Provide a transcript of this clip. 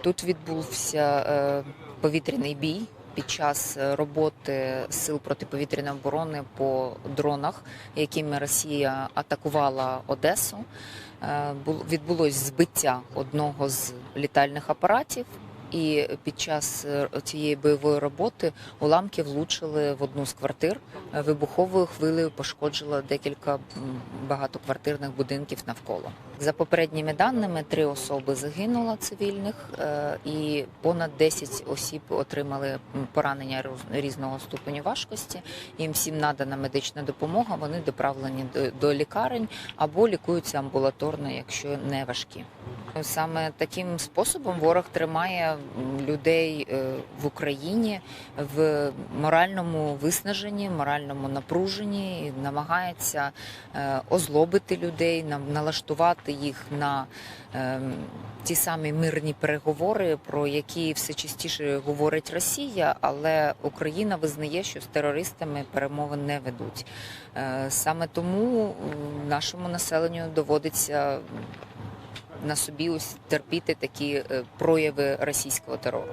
Тут відбувся е, повітряний бій під час е, роботи сил протиповітряної оборони по дронах, якими Росія атакувала Одесу. Е, Відбулось збиття одного з літальних апаратів. І під час цієї бойової роботи уламки влучили в одну з квартир. Вибуховою хвилею пошкоджила декілька багатоквартирних будинків навколо. За попередніми даними, три особи загинуло цивільних, е, і понад 10 осіб отримали поранення різного ступеню важкості. Їм всім надана медична допомога. Вони доправлені до, лікарень або лікуються амбулаторно, якщо не важкі. Саме таким способом ворог тримає людей е, в Україні в моральному виснаженні, моральному напруженні, намагається е, озлобити людей, нам налаштувати їх на ем, ті самі мирні переговори, про які все частіше говорить Росія, але Україна визнає, що з терористами перемовин не ведуть. Е, Саме тому нашому населенню доводиться на собі ось терпіти такі е, прояви російського терору.